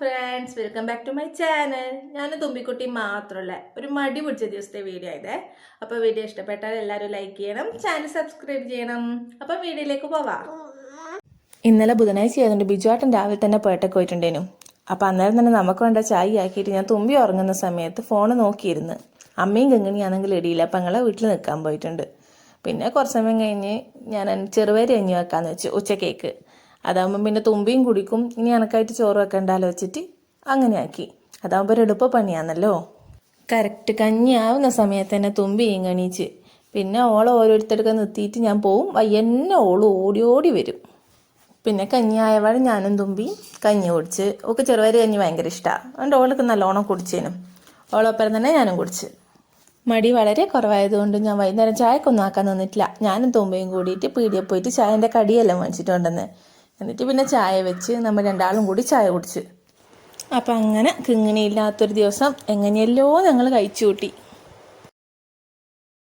Friends welcome back to my channel ഞാൻ തുമ്പിക്കുട്ടി മാത്രമല്ല ഒരു മടി പിടിച്ച ദിവസത്തെ വീഡിയോ ആയതേ. അപ്പോൾ വീഡിയോ ഇഷ്ടപ്പെട്ടാൽ എല്ലാവരും ലൈക്ക് ചെയ്യണം ചാനൽ സബ്സ്ക്രൈബ് ചെയ്യണം. അപ്പോൾ വീഡിയോയിലേക്ക് പോവാം. ഇന്നലെ ബുധനാഴ്ച ആയതുകൊണ്ട് ബിജുവാട്ടൻ രാവിലെ തന്നെ പോയിട്ടൊക്കെ പോയിട്ടുണ്ടേനു അപ്പോൾ അന്നേരം തന്നെ നമുക്ക് വേണ്ട ചായ ആക്കിയിട്ട് ഞാൻ തുമ്പി ഉറങ്ങുന്ന സമയത്ത് ഫോൺ നോക്കിയിരുന്നു. അമ്മയും ഗംഗണിയാണെങ്കിൽ ഇടിയില്ല അപ്പം ഞങ്ങളെ വീട്ടിൽ നിൽക്കാൻ പോയിട്ടുണ്ട്. പിന്നെ കുറച്ച് സമയം കഴിഞ്ഞ് ഞാൻ ചെറുപേര് കഞ്ഞി വെക്കാന്ന് വെച്ചു ഉച്ചക്കേക്ക്. അതാകുമ്പം പിന്നെ തുമ്പിയും കുടിക്കും. ഇനി എനക്കായിട്ട് ചോറ് വെക്കണ്ടാലോ വെച്ചിട്ട് അങ്ങനെ ആക്കി. അതാകുമ്പോൾ ഒരു എളുപ്പ പണിയാണല്ലോ. കറക്റ്റ് കഞ്ഞിയാവുന്ന സമയത്ത് തന്നെ തുമ്പി ഇങ്ങണീച്ച് പിന്നെ ഓളെ ഓരോരുത്തർക്ക് നിർത്തിയിട്ട് ഞാൻ പോവും. വയ്യന്നെ ഓൾ ഓടി ഓടി വരും. പിന്നെ കഞ്ഞി ആയവാട് ഞാനും തുമ്പി കഞ്ഞി കുടിച്ച്. ഒക്കെ ചെറുപയർ കഞ്ഞി ഭയങ്കര ഇഷ്ടമാണ് അതുകൊണ്ട് ഓൾക്ക് നല്ലോണം കുടിച്ചേനും. ഓളൊപ്പം തന്നെ ഞാനും കുടിച്ച്. മടി വളരെ കുറവായതുകൊണ്ട് ഞാൻ വൈകുന്നേരം ചായക്കൊന്നും ആക്കാൻ നിന്നിട്ടില്ല. ഞാനും തുമ്പയും കൂടിയിട്ട് പീടിയെ പോയിട്ട് ചായന്റെ കടിയെല്ലാം മേടിച്ചിട്ടുണ്ടെന്ന്. എന്നിട്ട് പിന്നെ ചായ വെച്ച് നമ്മൾ രണ്ടാളും കൂടി ചായ കുടിച്ച്. അപ്പം അങ്ങനെ കിങ്ങിണിയില്ലാത്തൊരു ദിവസം എങ്ങനെയല്ലോ ഞങ്ങൾ കഴിച്ചു കൂട്ടി.